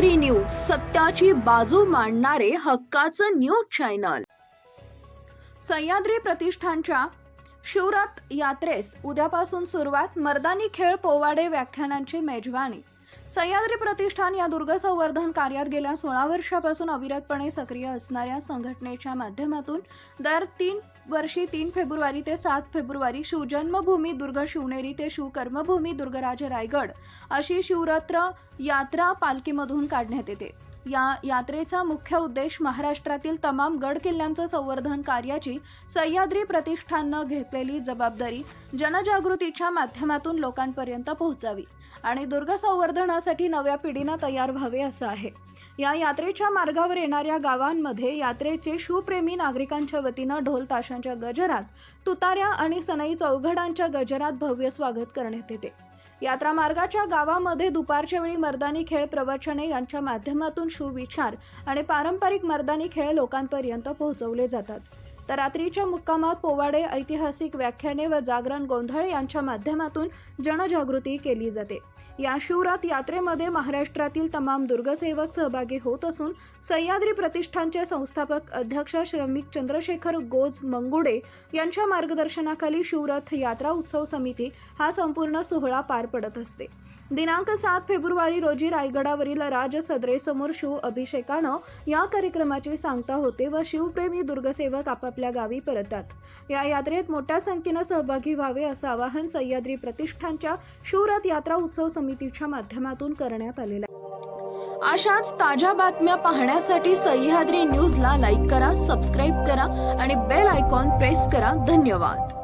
News सत्याची बाजू मांडणारे हक्काचं न्यूज चॅनल. सह्याद्री प्रतिष्ठानच्या शिवरात यात्रेस उद्यापासून सुरुवात मर्दानी खेळ पोवाडे व्याख्यानांची मेजवानी सह्याद्री प्रतिष्ठान या दुर्ग संवर्धन कार्यात गेल्या सोळा वर्षापासून अविरतपणे सक्रिय असणाऱ्या संघटनेच्या माध्यमातून दर तीन वर्षी तीन फेब्रुवारी ते सात फेब्रुवारी शिवजन्मभूमी दुर्ग शिवनेरी ते शिवकर्मभूमी दुर्गराज रायगड अशी शिवरात्र यात्रा पालखीमधून काढण्यात येते. या यात्रेचा मुख्य उद्देश महाराष्ट्रातील तमाम गड किल्ल्यांचं संवर्धन कार्याची सह्याद्री प्रतिष्ठाननं घेतलेली जबाबदारी जनजागृतीच्या माध्यमातून लोकांपर्यंत पोहोचावी. आणि दुर्ग संवर्धनासाठी नव्या पिढीनं तयार व्हावे असं आहे. या यात्रेच्या मार्गावर येणाऱ्या गावांमध्ये यात्रेचे शिवप्रेमी नागरिकांच्या वतीनं ढोल ताशांच्या गजरात तुताऱ्या आणि सनई चौघडांच्या गजरात भव्य स्वागत करण्यात येते. यात्रा मार्गाच्या गावामध्ये दुपारच्या वेळी मर्दानी खेळ प्रवचने यांच्या माध्यमातून शुविचार आणि पारंपरिक मर्दानी खेळ लोकांपर्यंत पोहोचवले जातात. तर रात्रीच्या मुक्कामात पोवाडे ऐतिहासिक व्याख्याने व जागरण गोंधळ यांच्या माध्यमातून जनजागृती केली जाते. या शिवरात यात्रेमध्ये महाराष्ट्रातील तमाम दुर्गसेवक सहभागी होत असून सह्याद्री प्रतिष्ठानचे संस्थापक अध्यक्ष श्रमिक चंद्रशेखर गोज मंगुडे यांच्या मार्गदर्शनाखाली शिवरथ यात्रा उत्सव समिती हा संपूर्ण सोहळा पार पडत असते. दिनांक सात फेब्रुवारी रोजी रायगडावरील राज सदरेसमोर शिव अभिषेकानं या कार्यक्रमाची सांगता होते व शिवप्रेमी दुर्गसेवक आपापल्या गावी परतात या यात्रेत मोठ्या संख्येनं सहभागी व्हावे असं आवाहन सह्याद्री प्रतिष्ठानच्या शिवरथ यात्रा उत्सव समितीच्या माध्यमातून करण्यात आलेलं आहे. अशाच ताज्या बातम्या पाहण्यासाठी सह्याद्री न्यूजला लाईक करा सबस्क्राईब करा आणि बेल आयकॉन प्रेस करा. धन्यवाद.